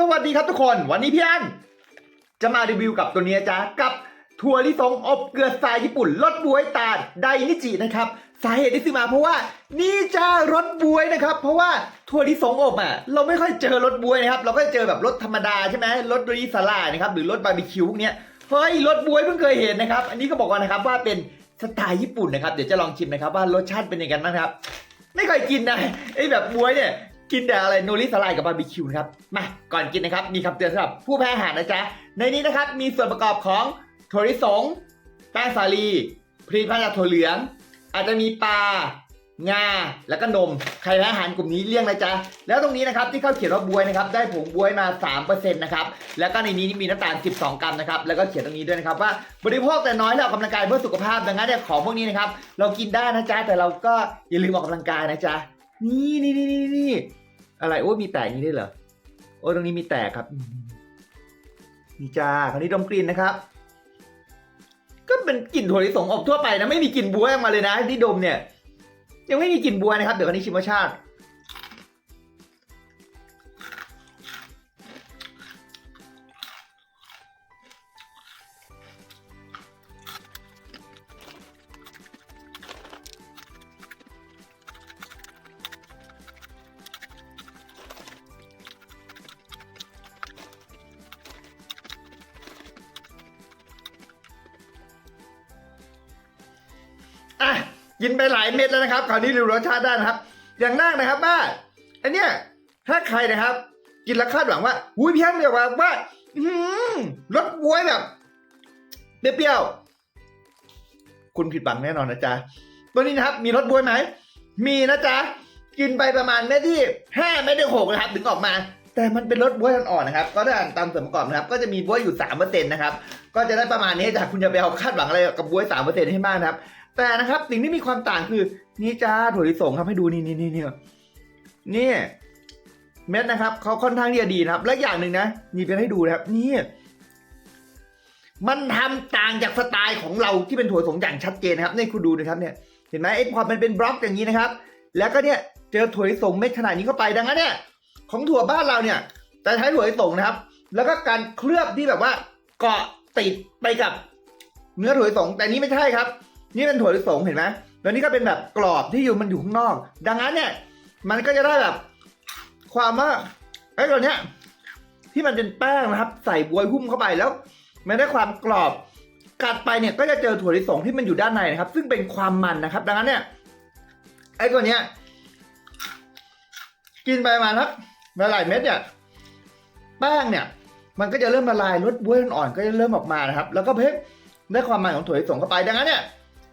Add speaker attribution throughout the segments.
Speaker 1: สวัสดีครับทุกคนวันนี้พี่อันจะมารีวิวกับตัวนี้จ้ากับถั่วลิสงอบเกลือทรายญี่ปุ่นรสบวยตาดไดนิจินะครับ สาเหตุที่ซื้อมาเพราะว่านี่จ้ารสบวยนะครับ เพราะว่าถั่วลิสงอบอะเราไม่ค่อยเจอรสบวยนะครับ เราก็จะเจอแบบรสธรรมดาใช่ไหมรสริสลายนะครับหรือรสบาร์บีคิวพวกเนี้ยเฮ้ยรสบวยเพิ่งเคยเห็นนะครับ อันนี้ก็บอกว่านะครับว่าเป็นสไตล์ญี่ปุ่นนะครับเดี๋ยวจะลองชิมนะครับว่ารสชาติเป็นยังไงบ้างครับ ไม่เคยกินนะไอ้แบบบวยเนี่ย กินแต่อะไรโนริสไลด์กับบาร์บีคิวนะครับมาก่อนกินนะครับ มีคำเตือนสำหรับผู้แพ้อาหารนะจ๊ะ ในนี้นะครับมีส่วนประกอบของถั่วลิสงแป้งสาลีผลิตภัณฑ์จากถั่วเหลือง อาจจะมีปลางา แล้วก็นม ใครแพ้อาหารกลุ่มนี้เลี่ยงนะจ๊ะ แล้วตรงนี้นะครับที่เขาเขียนว่าบวยนะครับ ได้ผงบวยมา 3%นะครับ แล้วก็ในนี้มีน้ำตาล 12 กรัมนะครับ แล้วก็เขียนตรงนี้ด้วยนะครับว่าบริโภคแต่น้อยแล้วออกกำลังกายเพื่อสุขภาพ ดังนั้นเนี่ยของพวกนี้นะครับ เรากินได้นะจ๊ะ แต่เราก็อย่าลืมออกกำลังกายนะจ๊ะ นี่นี่นี่นี่นี่ อะไรโอ้ยมีแตกนี้ด้วยเหรอโอ้ยตรงนี้มีแตกครับอืมนี่จ้าคราวนี้ดมกลิ่นนะครับ ก็เป็นกลิ่นถั่วลิสงอบทั่วไปนะไม่มีกลิ่นบัวออกมาเลยนะที่ดมเนี่ย ยังไม่มีกลิ่นบัวนะครับเดี๋ยวคราวนี้ชิมรสชาติ อะกินไปหลายเม็ดแล้วนะครับคราวนี้รู้รสชาติได้นะครับ อย่างแรกนะครับว่าอันเนี้ยถ้าใครนะครับ กินแล้วคาดหวังว่าอุ้ยพี่ฮันเดี๋ยวว่าว่ารสบวยแบบเปรี้ยวๆคุณผิดหวังแน่นอนนะจ๊ะตัวนี้นะครับ มีรสบวยไหมมีนะจ๊ะกินไปประมาณเม็ดที่ห้าเม็ดที่หกนะครับ ถึงออกมา แต่มันเป็นรสบวยอ่อนๆนะครับ ก็ได้านตามส่วนประกอบนะครับ ก็จะมีบวยอยู่สามเปอร์เซ็นต์นะครับ ก็จะได้ประมาณนี้จากคุณจะไปเอาคาดหวังอะไรกับบวยสามเปอร์เซ็นต์ให้มากนะครับ แต่นะครับสิ่งที่มีความต่างคือ นี่จ้าถั่วลิสงครับให้ดูนี่นี่นี่นี่นี่เม็ดนะครับเขาค่อนข้างที่จะดีนะครับ และอย่างหนึ่งนะนี่เป็นให้ดูนะครับ นี่ มันทำต่างจากสไตล์ของเราที่เป็นถั่วสงอย่างชัดเจนนะครับนี่คุณดูนะครับเนี่ย เห็นไหมไอ้ความมันเป็นบล็อกอย่างนี้นะครับ แล้วก็เนี่ยเจอถั่วลิสงเม็ดขนาดนี้เข้าไปดังนั้นเนี่ย ของถั่วบ้านเราเนี่ยจะใช้ถั่วลิสงนะครับ แล้วก็การเคลือบที่แบบว่า เกาะติดไปกับเนื้อถั่วลิสงแต่นี้ไม่ใช่ครับ นี่เป็นถั่วลิสงเห็นไหมแล้วนี่ก็เป็นแบบกรอบที่อยู่มันอยู่ข้างนอก ดังนั้นเนี่ย มันก็จะได้แบบ ความว่าไอ้ตัวเนี้ยที่มันเป็นแป้งนะครับ ใส่บวยหุ้มเข้าไปแล้วมันได้ความกรอบกัดไปเนี่ยก็จะเจอถั่วลิสงที่มันอยู่ด้านในนะครับ ซึ่งเป็นความมันนะครับ ดังนั้นเนี่ยไอ้ตัวเนี้ยกินไปประมาณสักหลายเม็ดเนี่ยแป้งเนี่ย มันก็จะเริ่มละลายรสบวยอ่อนๆก็จะเริ่มออกมานะครับ แล้วก็เพิ่มได้ความมันของถั่วลิสงเข้าไปดังนั้นเนี่ย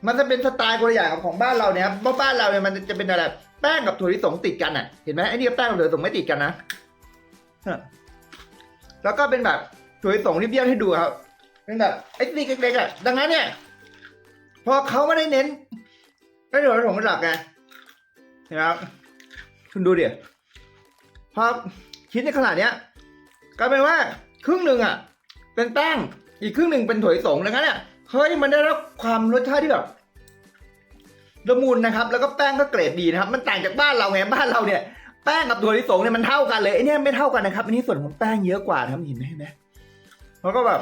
Speaker 1: มันจะเป็นสไตล์คนละอย่างกับของบ้านเราเนี่ยครับเพราะบ้านเราเนี่ยมันจะเป็นอะไรแป้งกับถั่วลิสงติดกันอะ เห็นไหมไอ้นี่ก็แป้งกับถั่วลิสงไม่ติดกันนะฮะแล้วก็เป็นแบบถั่วลิสงที่เบี้ยวให้ดูครับ เป็นแบบไอ้นี่เล็กๆอะ ดังนั้นเนี่ยพอเขาไม่ได้เน้นไอ้ถั่วลิสงเป็นหลักไงเห็นไหมครับคุณดูดิพอชิ้นในขนาดเนี้ยกลายเป็นว่าครึ่งหนึ่งอะ เป็นแป้งอีกครึ่งหนึ่งเป็นถั่วลิสงดังนั้นเนี่ย เฮ้ยมันได้รับความรสชาติที่แบบละมุนนะครับ แล้วก็แป้งก็เกรดดีนะครับ มันต่างจากบ้านเราไงบ้านเราเนี่ยแป้งกับถั่วลิสงเนี่ยมันเท่ากันเลยไอ้เนี่ยไม่เท่ากันนะครับ อันนี้ส่วนของแป้งเยอะกว่านะครับเห็นไหมเห็นไหมแล้วก็แบบ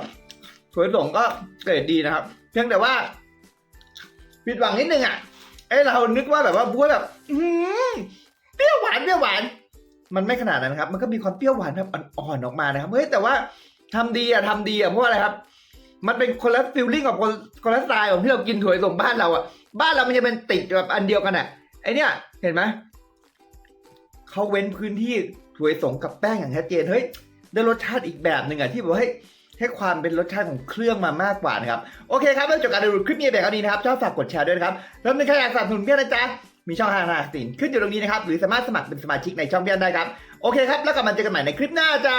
Speaker 1: ถั่วลิสงก็เกรดดีนะครับ เพียงแต่ว่าผิดหวังนิดนึงอะไอเรานึกว่าแบบว่าบัวแบบ อืเปรี้ยวหวานเปรี้ยวหวาน มันไม่ขนาดนั้นครับ มันก็มีความเปรี้ยวหวานแบบอ่อนๆออกมานะครับเฮ้ยแต่ว่าทำดีอะทำดีอะเพราะอะไรครับ มันเป็นคนละฟิลลิ่งกับคนคนละสไตล์ของที่เรากินถั่วสงบ้านเราอะบ้านเรามันจะเป็นติดแบบอันเดียวกันอะไอเนี้ยเห็นไหมเขาเว้นพื้นที่ถั่วสงกับแป้งอย่างชัดเจนเฮ้ยได้รสชาติอีกแบบหนึ่งอะที่บอกให้ให้ความเป็นรสชาติของเครื่องมามากกว่านะครับ โอเคครับเริ่มจาการดูคลิปนี้แบบนี้นะครับชอบฝากกดแชร์ด้วยนะครับแล้วมีใครอยากสนับสนุนเพื่อนนะจ๊ะมีช่องทางทางสินขึ้นอยู่ตรงนี้นะครับหรือสามารถสมัครเป็นสมาชิกในช่องเพื่อนได้ครับโอเคครับแล้วกลับมาเจอกันใหม่ในคลิปหน้าจ้า